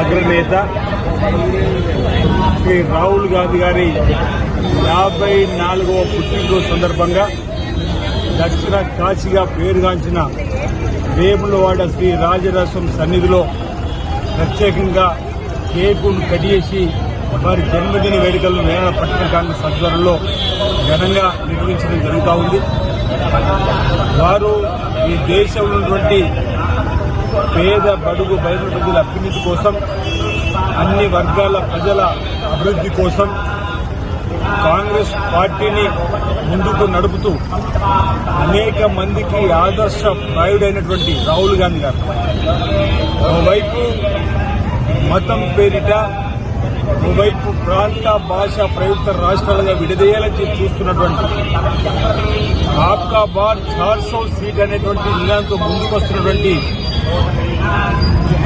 అగ్రనేత శ్రీ రాహుల్ గాంధీ గారి యాభై నాలుగవ పుట్టినరోజు సందర్భంగా దక్షిణ కాశీగా పేరుగాంచిన వేములవాడ శ్రీ రాజరసం సన్నిధిలో ప్రత్యేకంగా కేకును కడియేసి వారి జన్మదిన వేడుకలను వేల పట్టణ కాంగ్రెస్ ఆధ్వర్యంలో ఘనంగా నిర్వహించడం జరుగుతూ ఉంది. వారు ఈ దేశంలో ఉన్నటువంటి పేద బడుగు బయట అభివృద్ధి కోసం అన్ని వర్గాల ప్రజల అభివృద్ధి కోసం కాంగ్రెస్ పార్టీని ముందుకు నడుపుతూ అనేక మందికి ఆదర్శ ప్రాయుడైనటువంటి రాహుల్ గాంధీ గారు. ఓవైపు మతం పేరిట ఓవైపు ప్రాంత భాష ప్రయుక్త రాష్ట్రాలుగా విడదీయాలని చూస్తున్నటువంటి ఆప్కా బార్ చార్సో సీట్ అనేటువంటి నినాదంతో ముందుకు వస్తున్నటువంటి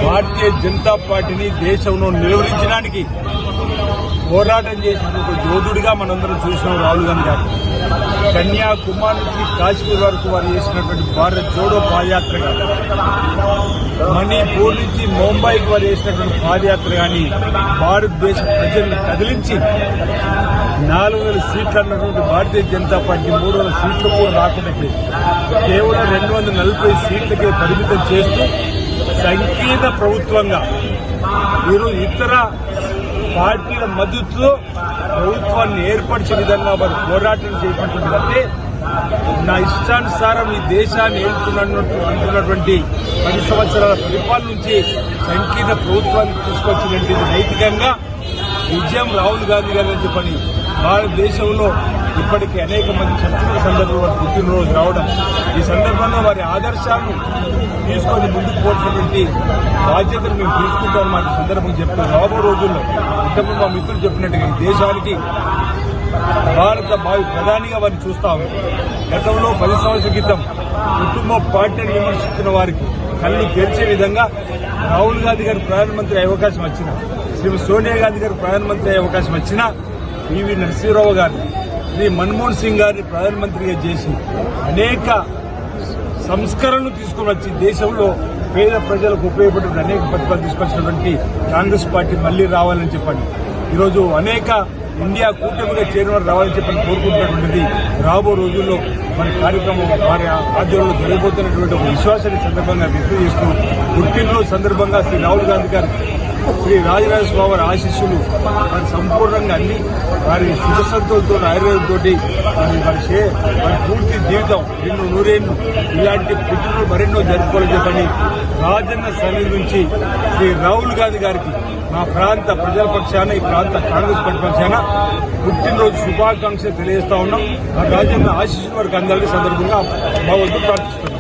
భారతీయ జనతా పార్టీని దేశంలో నిలువరించడానికి పోరాటం చేసిన ఒక యోధుడిగా మనందరం చూసినాం రాహుల్ గాంధీ గారు కన్యాకుమారి నుంచి కాశ్మీర్ వరకు వారు చేసినటువంటి భారత్ జోడో పాదయాత్ర కానీ మణిపూర్ నుంచి ముంబైకి వారు చేసినటువంటి పాదయాత్ర కానీ భారతదేశ ప్రజల్ని కదిలించి నాలుగు వేల సీట్లు అన్నటువంటి భారతీయ జనతా పార్టీ మూడు వేల సీట్లు కూడా రాకుండా కేవలం రెండు వందల నలభై సీట్లకే పరిమితం చేస్తూ సంకీర్ణ ప్రభుత్వంగా వీరు ఇతర పార్టీల మద్దతుతో ప్రభుత్వాన్ని ఏర్పరిచే విధంగా వారు పోరాటం చేపట్టిందంటే నా ఇష్టానుసారం ఈ దేశాన్ని ఏలుతున్నట్టు పది సంవత్సరాల పరిపాలన నుంచి సంకీర్ణ ప్రభుత్వాన్ని తీసుకొచ్చినటువంటి నైతికంగా విజయం రాహుల్ గాంధీ గారి పని భారతదేశంలో ఇప్పటికీ అనేక మంది చర్చల సందర్భంలో వారి పుట్టినరోజు రావడం ఈ సందర్భంలో వారి ఆదర్శాలను తీసుకొని ముందుకు పోతున్నటువంటి బాధ్యతను మేము తీసుకుంటాం మాట సందర్భం చెప్తాం రాబో రోజుల్లో ఇంతకు మా మిత్రులు చెప్పినట్టుగా ఈ దేశానికి భారత భావి ప్రధానిగా వారిని చూస్తాము గతంలో పది సంవత్సరాల క్రితం కుటుంబ పార్టీని విమర్శిస్తున్న వారికి కళ్ళు తెరిచే విధంగా రాహుల్ గాంధీ గారు ప్రధానమంత్రి అయ్యే అవకాశం వచ్చిన శ్రీమతి సోనియా గాంధీ గారు ప్రధానమంత్రి అయ్యే అవకాశం వచ్చినా పివి నరసింహరావు గారిని శ్రీ మన్మోహన్ సింగ్ గారిని ప్రధానమంత్రిగా చేసి అనేక సంస్కరణలు తీసుకుని వచ్చి దేశంలో పేద ప్రజలకు ఉపయోగపడే అనేక పథకాలు తీసుకొచ్చినటువంటి కాంగ్రెస్ పార్టీ మళ్ళీ రావాలని చెప్పండి. ఈరోజు అనేక ఇండియా కూటమిగా చేరిన రావాలని చెప్పని కోరుకుంటున్నటువంటిది రాబో రోజుల్లో మన కార్యక్రమం వారి ఆధ్వర్యంలో జరగబోతున్నటువంటి ఒక విశ్వాసాన్ని సందర్భంగా వ్యక్తం చేస్తూ పుట్టినరోజు సందర్భంగా శ్రీ రాహుల్ గాంధీ గారు శ్రీ రాజరాజ స్వామి వారి ఆశీస్సులు వారి సంపూర్ణంగా అన్ని వారి సుఖసంతులతో ఆయుర్వేదంతో వారి వారి చే- పూర్తి జీవితం ఎన్నో నూరేళ్ళు ఇలాంటి పుట్టినరోజు మరెన్నో జరుపుకోవాలని చెప్పని రాజన్న సన్నిధి నుంచి శ్రీ రాహుల్ గాంధీ గారికి మా ప్రాంత ప్రజల పక్షాన ఈ ప్రాంత కాంగ్రెస్ పార్టీ పక్షాన పుట్టినరోజు శుభాకాంక్షలు తెలియజేస్తా ఉన్నాం. ఆ రాజన్న ఆశీస్సులు వారికి అందరికీ సందర్భంగా మా వద్ద ప్రార్థిస్తున్నాం.